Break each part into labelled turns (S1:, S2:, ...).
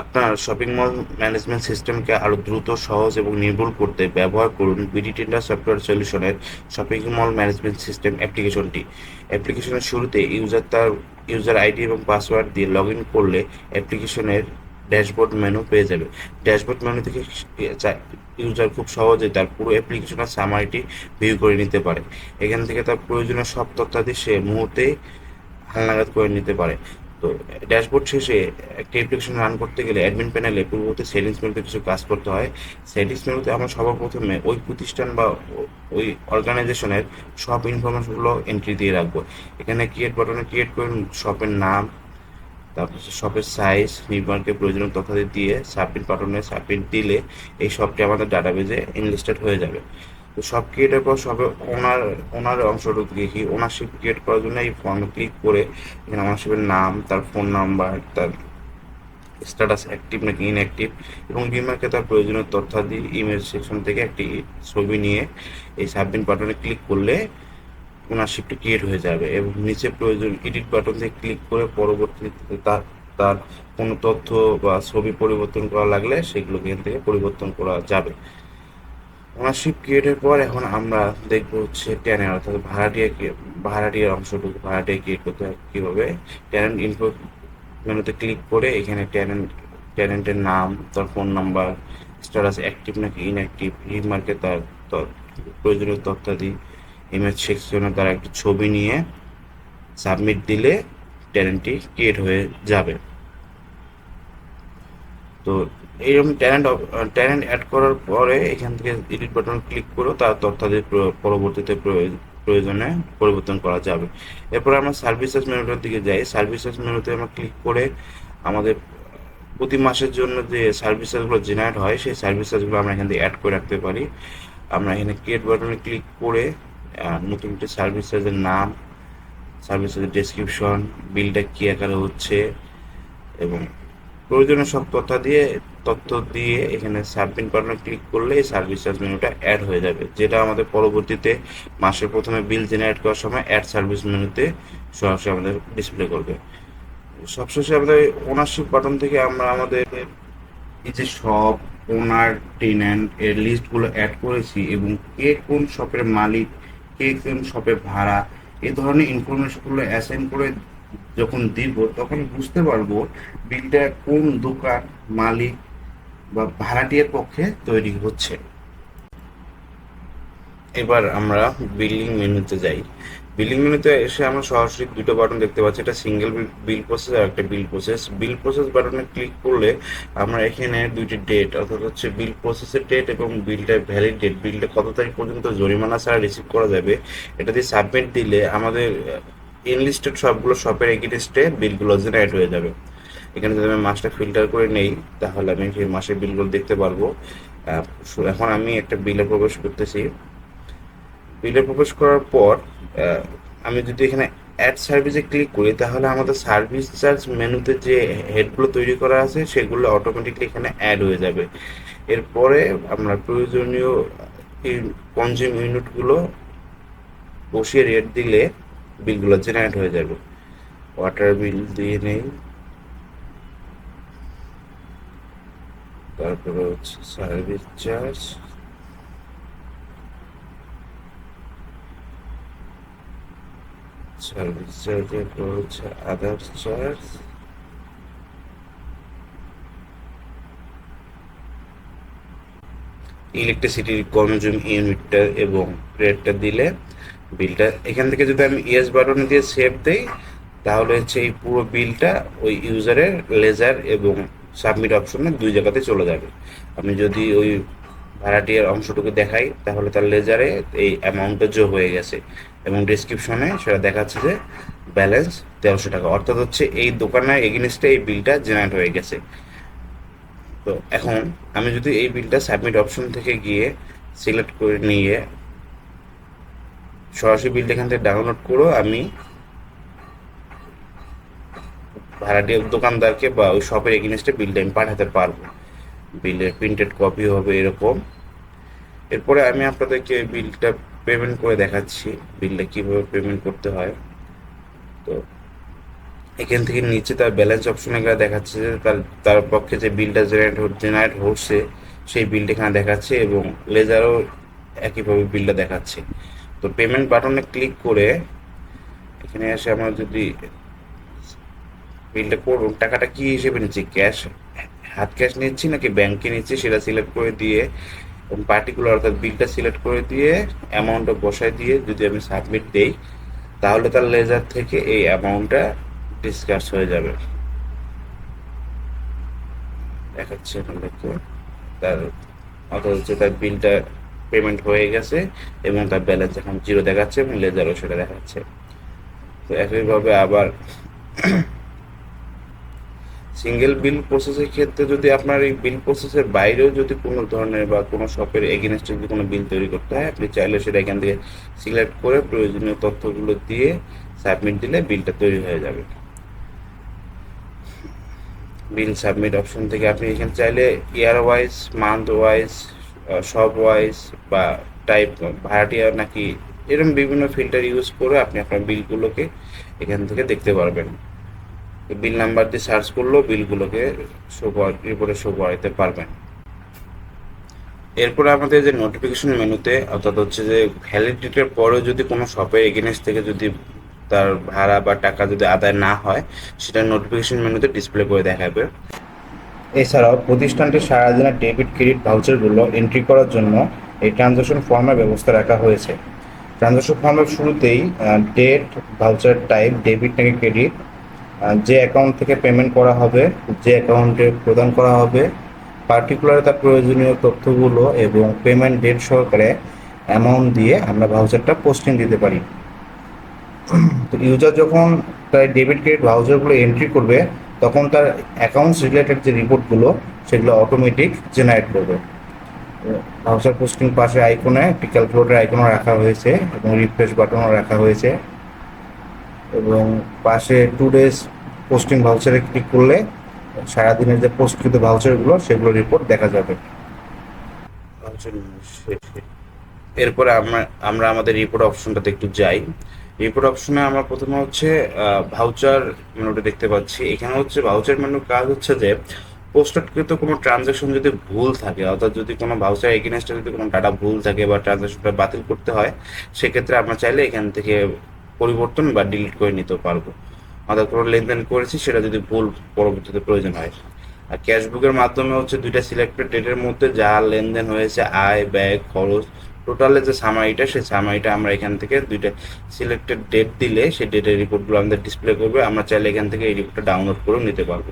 S1: আপনার shopping mall management সিস্টেমকে আরও দ্রুত, সহজ এবং নির্ভুল করতে ব্যবহার করুন বিডি টেন্ডার সফটওয়্যার সলিউশনের শপিং মল ম্যানেজমেন্ট সিস্টেম অ্যাপ্লিকেশনটি অ্যাপ্লিকেশনের শুরুতে ইউজার তার ইউজার আইডি এবং পাসওয়ার্ড দিয়ে লগ ইন করলে অ্যাপ্লিকেশনের ড্যাশবোর্ড মেনু পেয়ে যাবে। ড্যাশবোর্ড মেনু থেকে ইউজার খুব সহজে তার পুরো অ্যাপ্লিকেশনের সামারিটি ভিউ করে নিতে পারে। এখান থেকে তার প্রয়োজনীয় সব তথ্যাদি সে মুহূর্তেই হালনাগাদ করে নিতে পারে। তো ড্যাশবোর্ড শেষে একটা অ্যাপ্লিকেশন রান করতে গেলে অ্যাডমিন প্যানেলে পূর্ববর্তী সেটিংস মেনুতে কিছু কাজ করতে হয়। সেটিংস মেনুতে আমরা সবার প্রথমে ওই প্রতিষ্ঠান বা ওই অর্গানাইজেশনের সব ইনফরমেশনগুলো এন্ট্রি দিয়ে রাখব। এখানে ক্রিয়েট বাটনে ক্রিয়েট করুন শপের নাম, তারপর শপের সাইজ নির্মাণকে প্রয়োজনীয় তথ্যাদি দিয়ে সাবমিট বাটনে সাবমিট দিলে এই শপটি আমাদের ডাটাবেজে ইনলিস্টেড হয়ে যাবে। তো সব ক্রিয়েটের পর সবে ওনার ওনার অংশটুকু দেখি। ওনারশিপ ক্রিয়েট করার জন্য এই ফর্মে ক্লিক করে এখানে ওনারশিপের নাম, তার ফোন নাম্বার তার স্ট্যাটাস অ্যাক্টিভ নাকি ইনঅ্যাক্টিভ এবং বিমাকে তার প্রয়োজনীয় তথ্যাদি ইমেল সেকশন থেকে একটি ছবি নিয়ে এই সাবমিট বাটনে ক্লিক করলে ওনারশিপটি ক্রিয়েট হয়ে যাবে এবং নিচে প্রয়োজন এডিট বাটন থেকে ক্লিক করে পরবর্তীতে তার তার কোনো তথ্য বা ছবি পরিবর্তন করা লাগলে সেগুলো এখান থেকে পরিবর্তন করা যাবে। ওনারশিপ ক্রিয়েটের পর এখন আমরা দেখব হচ্ছে ট্যানের অর্থাৎ ভাড়াটিয়া ভাড়াটিয়ার অংশটুকু, ভাড়াটিয়া ক্রিয়েট করতে হয় কীভাবে ট্যানেন্ট ইনফো মেনুতে ক্লিক করে এখানে ট্যানেন্ট ট্যানেন্টের নাম, তার ফোন নাম্বার স্ট্যাটাস অ্যাক্টিভ নাকি ইনঅ্যাক্টিভ রিমার্কে তার প্রয়োজনীয় তথ্যাদি ইমেজ সেকশনে তার একটি ছবি নিয়ে সাবমিট দিলে ট্যালেন্টটি ক্রিয়েট হয়ে যাবে। তো এইরকম ট্যালেন্ট ট্যালেন্ট অ্যাড করার পরে এখান থেকে এডিট বাটন ক্লিক করেও তার তথ্যাদি প্র- পরবর্তীতে প্রয়োজ- প্রয়োজনে পরিবর্তন করা যাবে। এরপর আমরা সার্ভিসেস মেনুটার দিকে যাই। সার্ভিসেস মেনুতে আমরা ক্লিক করে আমাদের প্রতি মাসের জন্য যে সার্ভিসেসগুলো জেনারেট হয়, সেই সার্ভিসেসগুলো আমরা এখান থেকে অ্যাড করে রাখতে পারি। আমরা এখানে ক্রিয়েট বাটনে ক্লিক করে নতুন একটি সার্ভিসেসের নাম সার্ভিসেসের ডেসক্রিপশন বিলটা কী আকারে হচ্ছে, এবং প্রয়োজনীয় সব তথ্য দিয়ে তথ্য দিয়ে এখানে সাবমিট বাটনে ক্লিক করলে এই সার্ভিস চার্জ মেনুটা অ্যাড হয়ে যাবে। যেটা আমাদের পরবর্তীতে মাসের প্রথমে বিল জেনারেট করার সময় অ্যাড সার্ভিস মেনুতে সরাসরি আমাদের ডিসপ্লে করবে। সবশেষে আমাদের ওনারশিপ বাটন থেকে আমরা আমাদের এই যে শপ ওনার টেন্যান্ট এর লিস্টগুলো অ্যাড করেছি এবং কে কোন শপের মালিক, কে কোন শপের ভাড়া, এই ধরনের ইনফরমেশনগুলো অ্যাসাইন করে যখন দিব, তখন বুঝতে পারব বিলটা কোন দোকান, মালিক বা ভাড়াটিয়ার পক্ষে তৈরি হচ্ছে। এবার আমরা বিলিং মেনুতে যাই। বিলিং মেনুতে এসে আমরা সরাসরি দুটো বাটন দেখতে পাচ্ছি। একটা সিঙ্গেল বিল প্রসেস আর একটা বিল প্রসেস বিল প্রসেস বাটনে ক্লিক করলে আমরা এখানে দুইটি ডেট অর্থাৎ হচ্ছে বিল প্রসেসের ডেট এবং বিলটার ভ্যালিড ডেট বিলটা কত তারিখ পর্যন্ত জরিমানা ছাড়া রিসিভ করা যাবে, এটা দিয়ে সাবমিট দিলে আমাদের ইনলিস্টেড সবগুলো শপের এগেনস্টে বিলগুলো জেনারেট হয়ে যাবে। এখানে যদি আমি মাসটা ফিল্টার করে নেই, তাহলে আমি সেই মাসের বিলগুলো দেখতে পারব। এখন আমি একটা বিলে প্রবেশ করতেছি। বিলে প্রবেশ করার পর আমি যদি এখানে অ্যাড সার্ভিসে ক্লিক করি, তাহলে আমাদের সার্ভিস চার্জ মেনুতে যে হেডগুলো তৈরি করা আছে, সেগুলো অটোমেটিকলি এখানে অ্যাড হয়ে যাবে। এরপরে আমরা প্রয়োজনীয় কনজিউম ইউনিটগুলো বসিয়ে রেট দিলে বিলগুলো জেনারেট হয়ে যাবে। ওয়াটার বিল দিয়ে নেই। তারপরে হচ্ছে সার্ভিস চার্জ সার্ভিস চার্জের পর হচ্ছে আদার চার্জ ইলেকট্রিসিটির কনজিউম ইউনিটটা এবং রেটটা দিলে বিলটা, এখান থেকে যদি আমি ইয়েস বাটনে দিয়ে সেভ দেই, তাহলে হচ্ছে এই পুরো বিলটা ওই ইউজারের লেজার এবং সাবমিট অপশনে দুই জায়গাতে চলে যাবে। আমি যদি ওই ভাড়াটিয়ার অংশটুকু দেখাই, তাহলে তার লেজারে এই অ্যামাউন্টটা যোগ হয়ে গেছে এবং ডিসক্রিপশনে সেটা দেখাচ্ছে যে ব্যালেন্স তেরোশো টাকা। অর্থাৎ হচ্ছে এই দোকানের এগেনস্টে এই বিলটা জেনারেট হয়ে গেছে। তো এখন আমি যদি এই বিলটা সাবমিট অপশন থেকে গিয়ে সিলেক্ট করে নিয়ে সরাসরি বিলটা এখান থেকে ডাউনলোড করো, আমি ভাড়াটিয়া দোকানদারকে বা ওই শপের এগেনস্টে বিলটা আমি পাঠাতে পারব। বিলের প্রিন্টেড কপি হবে এরকম। এরপরে আমি আপনাদেরকে বিলটা পেমেন্ট করে দেখাচ্ছি বিলটা কীভাবে পেমেন্ট করতে হয়। তো এখান থেকে নিচে তার ব্যালেন্স অপশনে গেলে দেখাচ্ছে যে তার তার পক্ষে যে বিলটা জেনারেট জেনারেট হচ্ছে, সেই বিলটা এখানে দেখাচ্ছে এবং লেজারও একইভাবে বিলটা দেখাচ্ছে। তো পেমেন্ট বাটনে ক্লিক করে এখানে এসে আমরা যদি বিলটা করুন টাকাটা কি হিসেবে নিচ্ছি? ক্যাশ হাত ক্যাশ নিচ্ছি নাকি ব্যাংকে নিচ্ছি সেটা সিলেক্ট করে দিয়ে এবং পার্টিকুলার অর্থাৎ বিলটা সিলেক্ট করে দিয়ে অ্যামাউন্টটা বসায় দিয়ে যদি আমি সাবমিট দেই, তাহলে তার লেজার থেকে এই অ্যামাউন্টটা ডিসকাস হয়ে যাবে। দেখাচ্ছে তার অর্থাৎ হচ্ছে তার বিলটা পেমেন্ট হয়ে গেছে এবং তার ব্যালেন্স এখন জিরো দেখাচ্ছে এবং লেজারও সেটা দেখাচ্ছে। তো একইভাবে আবার সিঙ্গেল বিল প্রসেসের ক্ষেত্রে যদি আপনার এই বিল প্রসেসের বাইরেও যদি কোনো ধরনের বা কোনো শপের এগেনস্টে যদি কোনো বিল তৈরি করতে হয়, আপনি চাইলে সেটা এখান থেকে সিলেক্ট করে প্রয়োজনীয় তথ্যগুলো দিয়ে সাবমিট দিলে বিলটা তৈরি হয়ে যাবে। বিল সাবমিট অপশন থেকে আপনি এখানে চাইলে year wise month wise shop wise বা টাইপ ভাড়াটিয়া নাকি এরকম বিভিন্ন ফিল্টার ইউজ করে আপনি আপনার বিলগুলোকে এখান থেকে দেখতে পারবেন। বিল নাম্বার দিয়ে সার্চ করলেও বিলগুলোকে শো রিপোর্টে শো করাতে পারবেন। এরপরে আমাদের যে নোটিফিকেশন মেনুতে, অর্থাৎ হচ্ছে যে ভ্যালিডিটির পরেও যদি কোনো শপের এগেনস্ট থেকে যদি তার ভাড়া বা টাকা যদি আদায় না হয়, সেটা নোটিফিকেশন মেনুতে ডিসপ্লে করে দেখাবে। এছাড়াও প্রতিষ্ঠানটির সারাদিনের ডেবিট, ক্রেডিট, ভাউচারগুলো এন্ট্রি করার জন্য এই ট্রানজাকশন ফর্মের ব্যবস্থা রাখা হয়েছে। ট্রানজাকশন ফর্মের শুরুতেই ডেট ভাউচার টাইপ ডেবিট নাকি ক্রেডিট যে অ্যাকাউন্ট থেকে পেমেন্ট করা হবে, যে অ্যাকাউন্টে প্রদান করা হবে পার্টিকুলার তার প্রয়োজনীয় তথ্যগুলো এবং পেমেন্ট ডেট সহকারে অ্যামাউন্ট দিয়ে আমরা ভাউচারটা পোস্টিং দিতে পারি। তো ইউজার যখন তার ডেবিট ক্রেডিট ভাউচারগুলো এন্ট্রি করবে তখন তার অ্যাকাউন্টস রিলেটেড যে রিপোর্টগুলো, সেগুলো অটোমেটিক জেনারেট করবে। ভাউচার পোস্টিং পাশে আইকনে একটি ক্যালকুলেটর আইকনও রাখা হয়েছে এবং রিফ্রেশ বাটনও রাখা হয়েছে। এবং পাশে টু ডেজ পোস্টিং ভাউচারে ক্লিক করলে সারাদিনের যে পোস্টকৃত ভাউচারগুলো সেগুলো রিপোর্ট দেখা যাবে। এরপরে আমরা আমরা আমাদের রিপোর্ট অপশনটাতে একটু যাই। রিপোর্ট অপশনে আমরা প্রথমে হচ্ছে ভাউচার মেনুটা দেখতে পাচ্ছি। এখানে হচ্ছে ভাউচার মেনুর কাজ হচ্ছে যে পোস্টারকৃত কোনো ট্রানজাকশন যদি ভুল থাকে, অর্থাৎ যদি কোনো ভাউচার এগেনস্টে যদি কোনো ডাটা ভুল থাকে বা ট্রানজাকশনটা বাতিল করতে হয়, সেক্ষেত্রে আমরা চাইলে এখান থেকে পরিবর্তন বা ডিলিট করে নিতে পারব। অর্থাৎ কোনো লেনদেন করেছি, সেটা যদি ভুল পরবর্তীতে প্রয়োজন হয়। আর ক্যাশবুকের মাধ্যমে হচ্ছে দুইটা সিলেক্টেড ডেটের মধ্যে যা লেনদেন হয়েছে, আয়, ব্যয়, খরচ টোটালে যে সামারিটা সেই সামারিটা আমরা এখান থেকে দুইটা সিলেক্টেড ডেট দিলে সেই ডেটের রিপোর্টগুলো আমাদের ডিসপ্লে করবে। আমরা চাইলে এখান থেকে এই রিপোর্টটা ডাউনলোড করেও নিতে পারব।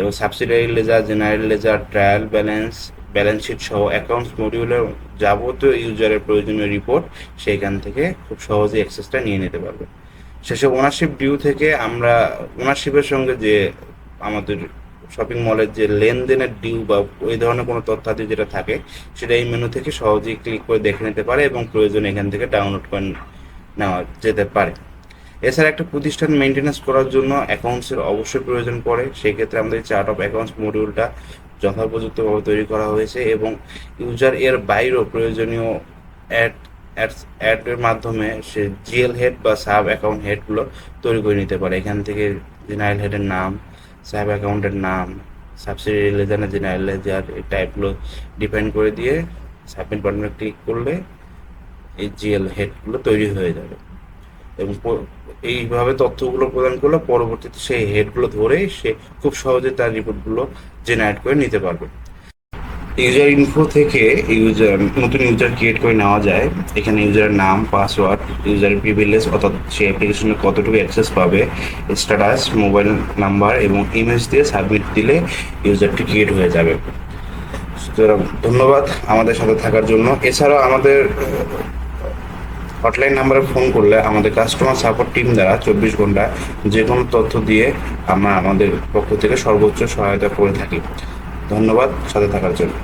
S1: এবং subsidiary ledger general ledger trial balance balance sheet সহ অ্যাকাউন্টস মডিউলের যাবতীয় ইউজারের প্রয়োজনীয় রিপোর্ট সেইখান থেকে খুব সহজে অ্যাক্সেসটা নিয়ে নিতে পারবে। শেষে ওনারশিপ ডিউ থেকে আমরা ওনারশিপের সঙ্গে যে আমাদের শপিং মলের যে লেনদেনের ডিউ বা ওই ধরনের কোনো তথ্যাদি যেটা থাকে, সেটা এই মেনু থেকে সহজেই ক্লিক করে দেখে নিতে পারে এবং প্রয়োজন এখান থেকে ডাউনলোড করে নেওয়া যেতে পারে। এছাড়া একটা প্রতিষ্ঠান মেনটেন্যান্স করার জন্য অ্যাকাউন্টসের অবশ্যই প্রয়োজন পড়ে। সেই ক্ষেত্রে আমাদের চার্ট অফ অ্যাকাউন্টস মডিউলটা যথাপযুক্তভাবে তৈরি করা হয়েছে এবং ইউজার এর বাইরেও প্রয়োজনীয় অ্যাড অ্যাডের মাধ্যমে সে জিএল হেড বা সাব অ্যাকাউন্ট হেডগুলো তৈরি করে নিতে পারে। এখান থেকে জেনারেল হেডের নাম সাব অ্যাকাউন্টের নাম সাবসিডি লেজারের জেনারেল লেজার এই টাইপগুলো ডিপেন্ড করে দিয়ে সাবমিট বাটনে ক্লিক করলে এই জিএল হেডগুলো তৈরি হয়ে যাবে। এবং এইভাবে তথ্যগুলো প্রদান করলে পরবর্তীতে সেই হেডগুলো ধরে সে খুব সহজে তার রিপোর্টগুলো জেনারেট করে নিতে পারবে। ইউজার ইনফো থেকে ইউজার নতুন ইউজার ক্রিয়েট করে নেওয়া যায়। এখানে ইউজারের নাম পাসওয়ার্ড ইউজার প্রিভিলেজ অর্থাৎ সেই অ্যাপ্লিকেশনে কতটুকু অ্যাক্সেস পাবে স্ট্যাটাস মোবাইল নাম্বার এবং ইমেজ দিয়ে সাবমিট দিলে ইউজারটি ক্রিয়েট হয়ে যাবে। সুতরাং ধন্যবাদ আমাদের সাথে থাকার জন্য। এছাড়াও আমাদের হটলাইন নাম্বারে ফোন করলে আমাদের কাস্টমার সাপোর্ট টিম দ্বারা চব্বিশ ঘণ্টা যে কোনো তথ্য দিয়ে আমরা আমাদের পক্ষ থেকে সর্বোচ্চ সহায়তা করে থাকি। ধন্যবাদ সাথে থাকার জন্য।